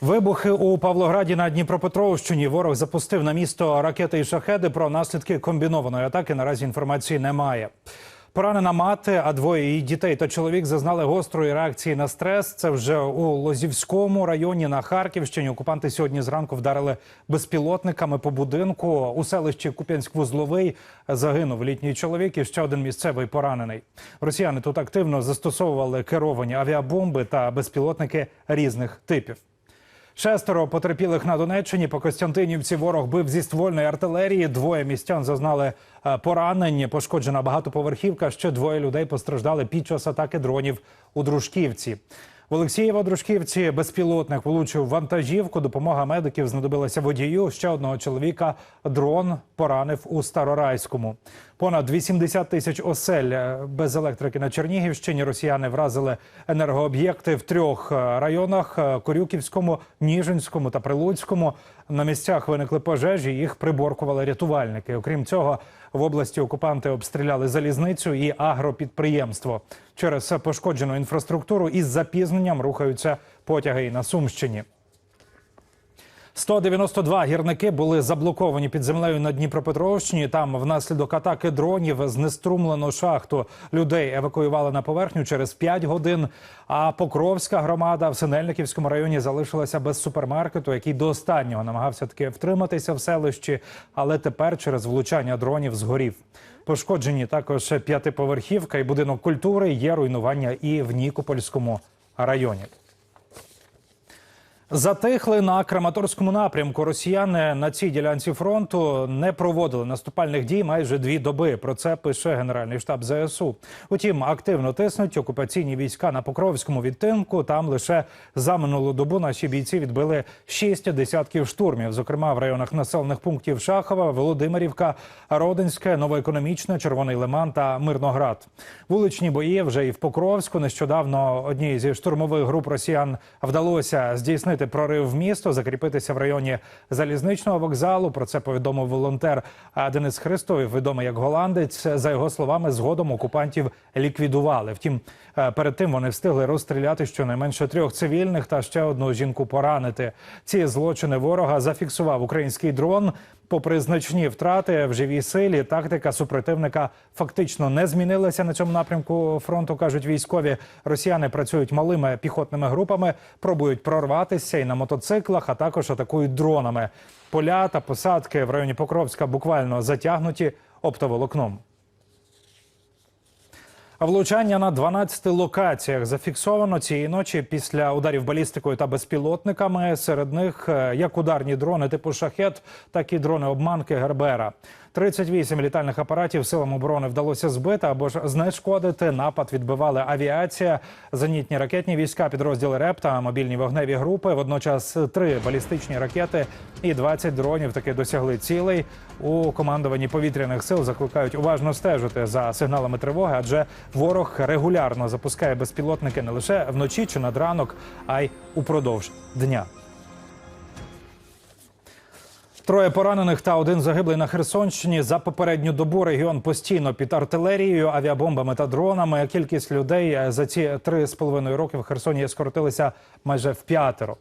Вибухи у Павлограді на Дніпропетровщині. Ворог запустив на місто ракети і шахеди. Про наслідки комбінованої атаки наразі інформації немає. Поранена мати, а двоє її дітей та чоловік зазнали гострої реакції на стрес. Це вже у Лозівському районі на Харківщині. Окупанти сьогодні зранку вдарили безпілотниками по будинку. У селищі Куп'янськ-Вузловий загинув літній чоловік і ще один місцевий поранений. Росіяни тут активно застосовували керовані авіабомби та безпілотники різних типів. Шестеро потерпілих на Донеччині по Костянтинівці ворог бив зі ствольної артилерії. Двоє містян зазнали е, поранень. Пошкоджена багатоповерхівка. Ще двоє людей постраждали під час атаки дронів у Дружківці. В Олексієво-Дружківці безпілотник влучив вантажівку. Допомога медиків знадобилася водію. Ще одного чоловіка дрон поранив у Старорайському. Понад 80 тисяч осель е, без електрики на Чернігівщині. Росіяни вразили енергооб'єкти в трьох е, районах: е, Корюківському, Ніжинському та Прилуцькому. На місцях виникли пожежі. Їх приборкували рятувальники. Окрім цього, в області окупанти обстріляли залізницю і агропідприємство. Через пошкоджену інфраструктуру із запізненням рухаються потяги і на Сумщині. 192 гірники були заблоковані під землею на Дніпропетровщині. Там внаслідок атаки дронів знеструмлено шахту. Людей евакуювали на поверхню через 5 годин. А Покровська громада в Синельниківському районі залишилася без супермаркету, який до останнього намагався таки втриматися в селищі, але тепер через влучання дронів згорів. Пошкоджені також п'ятиповерхівка і будинок культури. Є руйнування і в Нікопольському районі. Затихли на Краматорському напрямку. Росіяни на цій ділянці фронту не проводили наступальних дій майже дві доби. Про це пише Генеральний штаб ЗСУ. Утім, активно тиснуть окупаційні війська на Покровському відтинку. Там лише за минулу добу наші бійці відбили шість десятків штурмів, зокрема в районах населених пунктів Шахова, Володимирівка, Родинське, Новоекономічне, Червоний Лиман та Мирноград. Вуличні бої вже і в Покровську. Нещодавно одній зі штурмових груп росіян вдалося здійснити прорив в місто, закріпитися в районі залізничного вокзалу. Про це повідомив волонтер Денис Христов, відомий як голландець. За його словами, згодом окупантів ліквідували. Втім, е, перед тим вони встигли розстріляти щонайменше трьох цивільних та ще одну жінку поранити. Ці злочини ворога зафіксував український дрон. Попри значні втрати в живій силі, тактика супротивника фактично не змінилася на цьому напрямку фронту. кажуть військові. Росіяни працюють малими піхотними групами, пробують прорватися і на мотоциклах, а також атакують дронами. Поля та посадки в районі Покровська буквально затягнуті оптоволокном. Влучання на 12 локаціях зафіксовано цієї ночі після ударів балістикою та безпілотниками. Серед них е, як ударні дрони типу шахет, так і дрони обманки Гербера. 38 літальних апаратів силам оборони вдалося збити або ж знешкодити. Напад відбивали авіація, зенітні ракетні війська, підрозділи РЕП та мобільні вогневі групи. Водночас три балістичні ракети і 20 дронів таки досягли цілей. У командуванні повітряних сил закликають уважно стежити за сигналами тривоги, адже ворог регулярно запускає безпілотники не лише вночі чи над ранок, а й упродовж дня. Троє поранених та один загиблий на Херсонщині. За попередню добу регіон постійно під артилерією, авіабомбами та дронами. Кількість людей е, за ці три з половиною роки в Херсоні скоротилися майже в п'ятеро.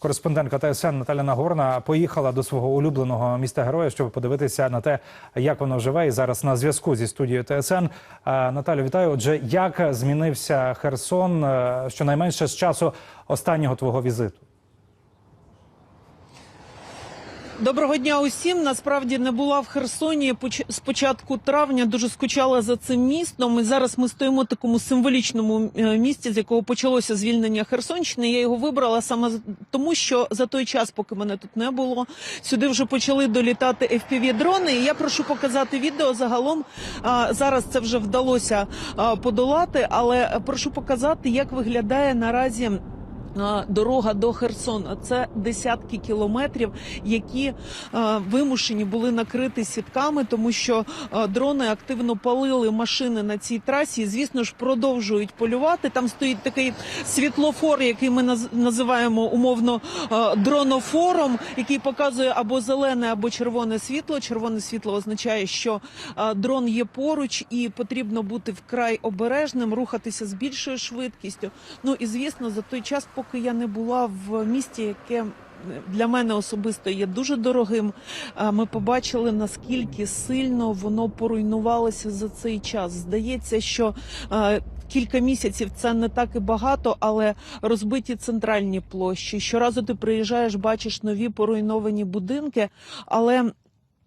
Кореспондентка ТСН Наталя Нагорна поїхала до свого улюбленого міста героя, щоб подивитися на те, як воно живе. І зараз на зв'язку зі студією ТСН. Е, Наталю, вітаю. Отже, як змінився Херсон е, щонайменше з часу останнього твого візиту? Доброго дня усім. Насправді не була в Херсоні з початку травня. Дуже скучала за цим містом. І зараз ми стоїмо в такому символічному е, місці, з якого почалося звільнення Херсонщини. Я його вибрала саме тому, що за той час, поки мене тут не було, сюди вже почали долітати fpv дрони. І я прошу показати відео. Загалом зараз це вже вдалося подолати, але прошу показати, як виглядає наразі. Дорога до Херсона це десятки кілометрів, які е, вимушені були накрити сітками, тому що е, дрони активно палили машини на цій трасі. Звісно ж, продовжують полювати. Там стоїть такий світлофор, який ми наз- називаємо умовно е, дронофором, який показує або зелене, або червоне світло. Червоне світло означає, що дрон є поруч, і потрібно бути вкрай обережним, рухатися з більшою швидкістю. Ну і звісно, за той час, поки я не була в місті, яке для мене особисто є дуже дорогим. Ми побачили наскільки сильно воно поруйнувалося за цей час. Здається, що кілька місяців це не так і багато, але розбиті центральні площі. Щоразу ти приїжджаєш, бачиш нові поруйновані будинки, але.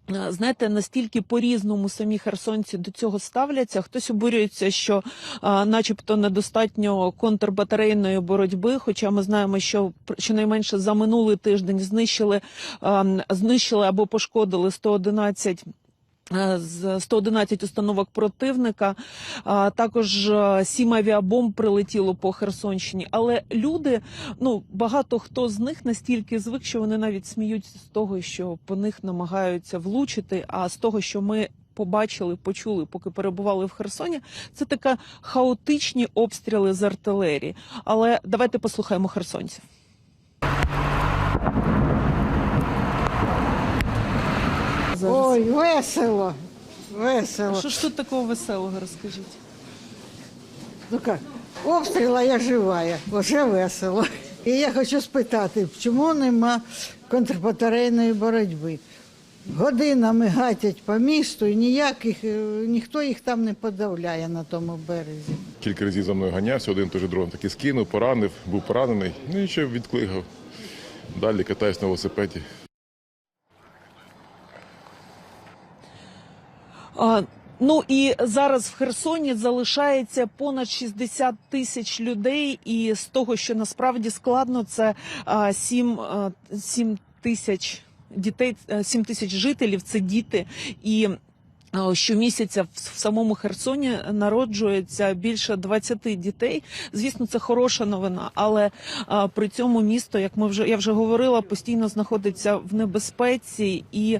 Е, Знаєте, настільки по-різному самі херсонці до цього ставляться. Хтось обурюється, що, а, начебто, недостатньо контрбатарейної боротьби. Хоча ми знаємо, що щонайменше за минулий тиждень знищили, а, знищили або пошкодили 111 е, з 111 установок противника. Також е, сім авіабомб прилетіло по Херсонщині. Але люди, ну багато хто з них настільки звик, що вони навіть сміються з того, що по них намагаються влучити. А з того, що ми побачили, почули, поки перебували в Херсоні, це така хаотичні обстріли з артилерії. Але давайте послухаємо херсонців. Зараз. Ой, весело, весело. Що ж тут такого веселого, розкажіть? Ну як, обстріла я живая, вже весело. І я хочу спитати, чому нема контрбатарейної боротьби? Годинами гатять по місту і ніяких, е, ніхто їх там не подавляє на тому березі. Кілька разів за мною ганявся, один той же дрон таки скинув, поранив, був поранений, ну і ще відкликав. Далі катаюсь на велосипеді. Ну і зараз в Херсоні залишається понад 60 тисяч людей, і з того, що насправді складно, це а, 7, 7 тисяч дітей, е, 7 тисяч жителів, це діти і. Щомісяця в самому Херсоні народжується більше 20 дітей. Звісно, це хороша новина, але при цьому місто, як ми вже я вже говорила, постійно знаходиться в небезпеці і.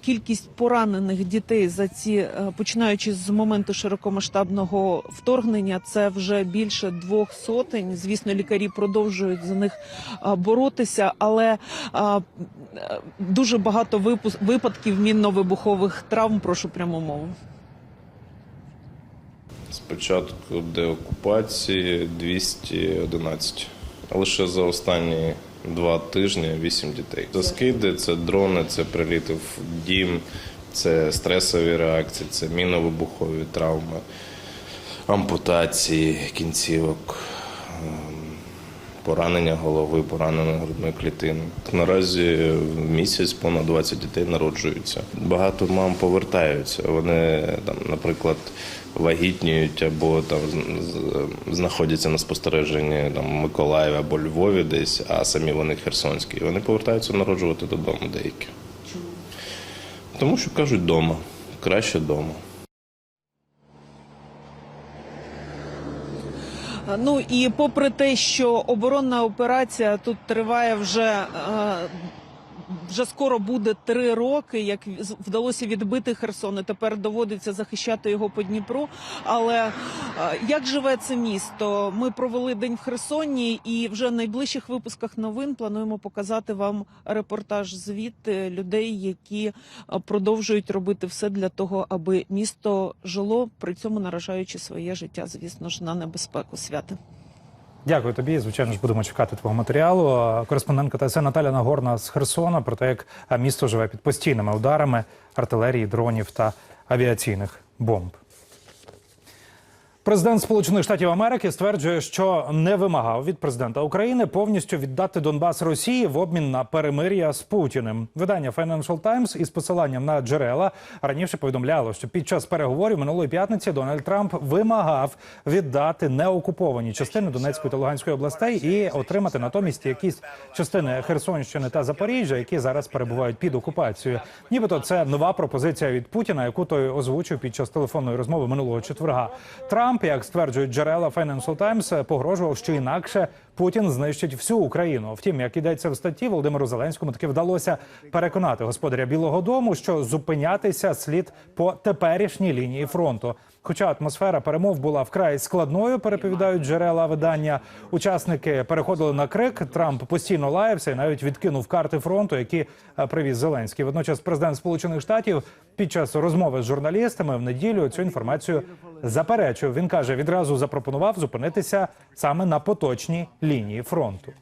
Кількість поранених дітей за ці е, починаючи з моменту широкомасштабного вторгнення, це вже більше двох сотень. Звісно, лікарі продовжують за них боротися, але е, дуже багато випадків мінно-вибухових травм. Прошу пряму мову. Спочатку деокупації 211. Лише за останні два тижні 8 дітей. Це скиди, це дрони, це приліти в дім, це стресові реакції, це міновибухові травми, ампутації кінцівок, ем, поранення голови, поранення грудної клітини. Наразі в місяць понад 20 дітей народжуються. Багато мам повертаються. Вони там, наприклад, вагітніють або там знаходяться на спостереженні там Миколаєві або Львові десь, а самі вони херсонські. І Вони повертаються народжувати додому деякі. Чому? Тому що кажуть вдома. Краще вдома. Ну і попри те, що оборонна операція тут триває вже. Вже скоро буде три роки, як вдалося відбити Херсон. і Тепер доводиться захищати його по Дніпру. Але е, як живе це місто? Ми провели день в Херсоні, і вже в найближчих випусках новин плануємо показати вам репортаж звідти людей, які е, продовжують робити все для того, аби місто жило, при цьому наражаючи своє життя, звісно ж, на небезпеку свята. Дякую тобі. Звичайно ж, будемо чекати твого матеріалу. Кореспондентка ТСН Наталя Нагорна з Херсона про те, як місто живе під постійними ударами артилерії, дронів та авіаційних бомб. Президент Сполучених Штатів Америки стверджує, що не вимагав від президента України повністю віддати Донбас Росії в обмін на перемир'я з Путіним. Видання Financial Times із посиланням на джерела раніше повідомляло, що під час переговорів минулої п'ятниці Дональд Трамп вимагав віддати неокуповані частини Донецької та Луганської областей і отримати натомість якісь частини Херсонщини та Запоріжжя, які зараз перебувають під окупацією. Нібито це нова пропозиція від Путіна, яку той озвучив під час телефонної розмови минулого четверга. Трамп, як стверджують джерела Financial Times, погрожував, що інакше Путін знищить всю Україну. Втім, як йдеться в статті, Володимиру Зеленському таки вдалося переконати господаря Білого Дому, що зупинятися слід по теперішній лінії фронту. Хоча атмосфера перемов була вкрай складною, переповідають джерела видання. Учасники переходили на крик. Трамп постійно лаявся і навіть відкинув карти фронту, які е, привіз Зеленський. Водночас, президент Сполучених Штатів під час розмови з журналістами в неділю цю інформацію заперечив. Він каже, відразу запропонував зупинитися саме на поточній лінії фронту.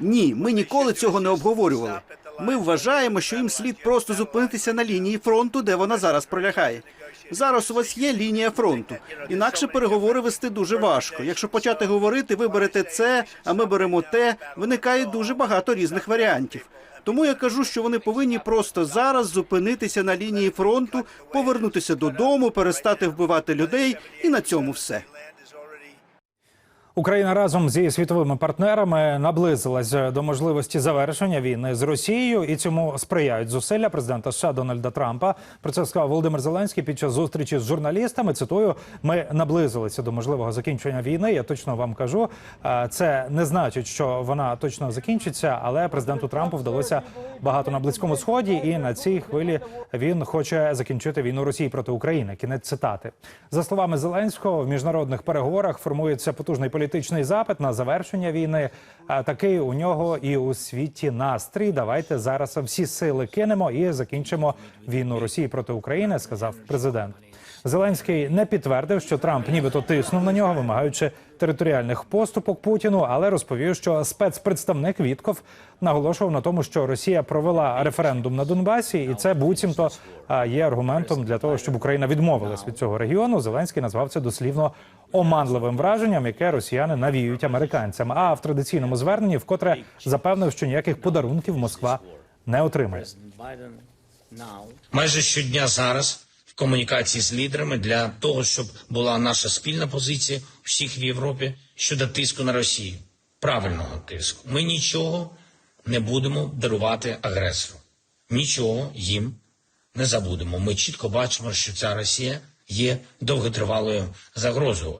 Ні, ми ніколи цього не обговорювали. Ми вважаємо, що їм слід просто зупинитися на лінії фронту, де вона зараз пролягає. Зараз у вас є лінія фронту. Інакше переговори вести дуже важко. Якщо почати говорити, ви берете це, а ми беремо те, виникає дуже багато різних варіантів. Тому я кажу, що вони повинні просто зараз зупинитися на лінії фронту, повернутися додому, перестати вбивати людей, і на цьому все. Україна разом зі світовими партнерами наблизилась до можливості завершення війни з Росією, і цьому сприяють зусилля президента США Дональда Трампа. Про це сказав Володимир Зеленський під час зустрічі з журналістами. Цитую: ми наблизилися до можливого закінчення війни. Я точно вам кажу. Це не значить, що вона точно закінчиться, але президенту Трампу вдалося багато на близькому сході, і на цій хвилі він хоче закінчити війну Росії проти України. Кінець цитати за словами Зеленського в міжнародних переговорах формується потужний політичний запит на завершення війни. Такий у нього і у світі настрій. Давайте зараз всі сили кинемо і закінчимо війну Росії проти України, сказав президент. Зеленський не підтвердив, що Трамп нібито тиснув на нього, вимагаючи територіальних поступок Путіну, але розповів, що спецпредставник Вітков наголошував на тому, що Росія провела референдум на Донбасі, і це буцімто є аргументом для того, щоб Україна відмовилась від цього регіону. Зеленський назвав це дослівно оманливим враженням, яке росіяни навіюють американцям. А в традиційному зверненні вкотре запевнив, що ніяких подарунків Москва не отримає. майже щодня зараз комунікації з лідерами для того, щоб була наша спільна позиція всіх в Європі щодо тиску на Росію, правильного тиску. Ми нічого не будемо дарувати агресору, нічого їм не забудемо. Ми чітко бачимо, що ця Росія є довготривалою загрозою.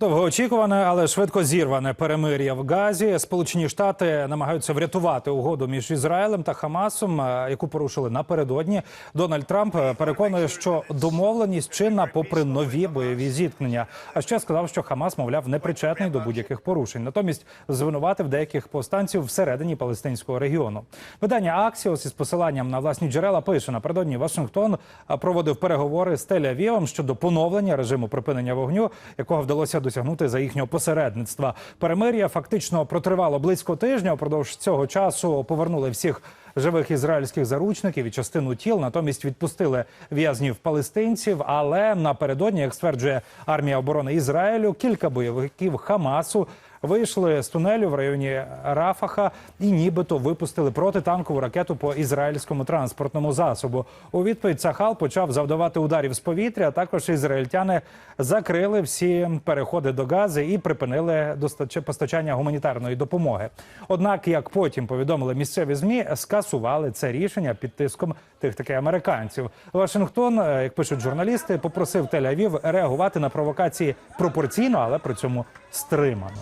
Довгоочікуване, але швидко зірване перемир'я в Газі. Сполучені Штати намагаються врятувати угоду між Ізраїлем та Хамасом, е, яку порушили напередодні. Дональд Трамп е, переконує, що домовленість чинна попри нові бойові зіткнення. А ще сказав, що Хамас, мовляв, не причетний до будь-яких порушень. Натомість звинуватив деяких повстанців всередині палестинського регіону. Видання Axios із посиланням на власні джерела пише напередодні Вашингтон е, проводив переговори з Тель-Авівом щодо поновлення режиму припинення вогню, якого вдалося досягнути за їхнього посередництва. Перемир'я фактично протривало близько тижня. Упродовж цього часу повернули всіх живих ізраїльських заручників і частину тіл. Натомість відпустили в'язнів палестинців. Але напередодні, як стверджує армія оборони Ізраїлю, кілька бойовиків Хамасу. Вийшли з тунелю в районі Рафаха і нібито випустили протитанкову ракету по ізраїльському транспортному засобу. У відповідь Цахал почав завдавати ударів з повітря. Також ізраїльтяни закрили всі переходи до Гази і припинили постачання гуманітарної допомоги. Однак, як потім повідомили місцеві змі, скасували це рішення під тиском тих таки американців. Вашингтон, е, як пишуть журналісти, попросив Тель-Авів реагувати на провокації пропорційно, але при цьому стримано.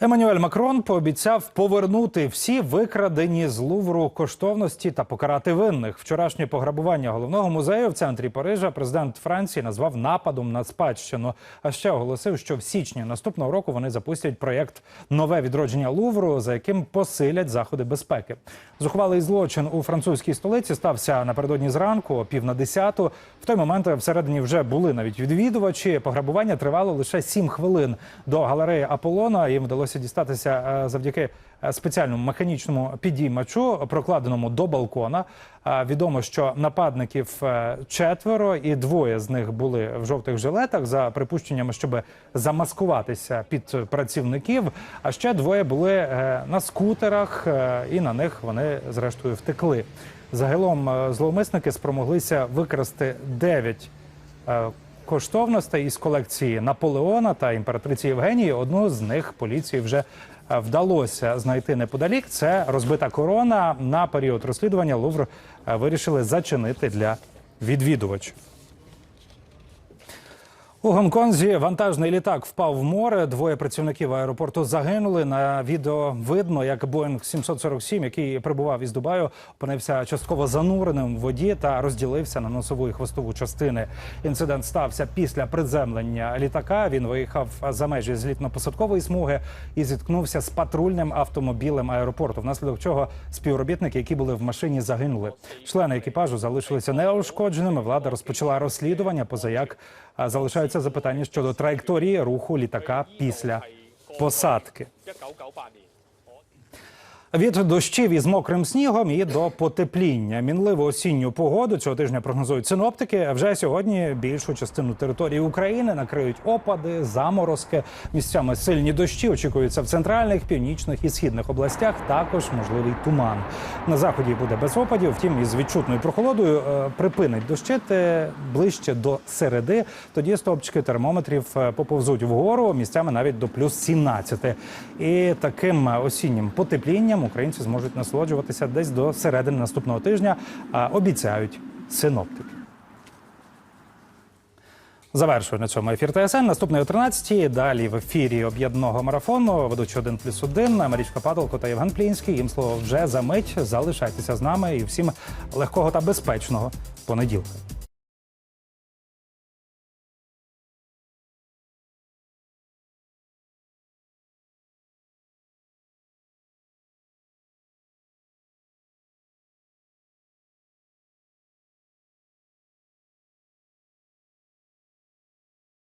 Еммануель Макрон пообіцяв повернути всі викрадені з Лувру коштовності та покарати винних. Вчорашнє пограбування головного музею в центрі Парижа президент Франції назвав нападом на спадщину. А ще оголосив, що в січні наступного року вони запустять проєкт Нове відродження Лувру, за яким посилять заходи безпеки. Зухвалий злочин у французькій столиці стався напередодні зранку, о пів на десяту. В той момент всередині вже були навіть відвідувачі. Пограбування тривало лише сім хвилин. До галереї Аполлона їм вдалося дістатися е, завдяки е, спеціальному механічному підіймачу, прокладеному до балкона. Е, Відомо, що нападників четверо, і двоє з них були в жовтих жилетах за припущеннями, щоб замаскуватися під працівників. А ще двоє були на скутерах, і на них вони зрештою втекли. Загалом зловмисники спромоглися викрасти дев'ять коштовностей із колекції Наполеона та імператриці Євгенії. Одну з них поліції вже е, вдалося знайти неподалік. Це розбита корона. На період розслідування Лувр е, вирішили зачинити для відвідувачів. У Гонконзі вантажний літак впав в море. Двоє працівників аеропорту загинули. На відео видно, як Боїнг 747, який прибував із Дубаю, опинився частково зануреним в воді та розділився на носову і хвостову частини. Інцидент стався після приземлення літака. Він виїхав за межі злітно-посадкової смуги і зіткнувся з патрульним автомобілем аеропорту. Внаслідок чого співробітники, які були в машині, загинули. Члени екіпажу залишилися неушкодженими. Влада розпочала розслідування. Позаяк а, залишаються запитання щодо траєкторії руху літака після посадки. Від дощів із мокрим снігом і до потепління. Мінливу осінню погоду цього тижня прогнозують синоптики. Вже сьогодні більшу частину території України накриють опади, заморозки. Місцями сильні дощі очікуються в центральних, північних і східних областях. Також можливий туман. На заході буде без опадів. Втім, із відчутною прохолодою е, припинить дощити ближче до середи. Тоді стопчики термометрів е, поповзуть вгору, місцями навіть до плюс 17. І таким е, осіннім потеплінням українці зможуть насолоджуватися десь до середини наступного тижня. Обіцяють синоптики. Завершую на цьому ефір ТСН. Наступний о 13-й. Далі в ефірі об'єднаного марафону ведучі 1 плюс 1, Марічка Падалко та Євген Плінський. Їм слово вже за мить. Залишайтеся з нами і всім легкого та безпечного понеділка.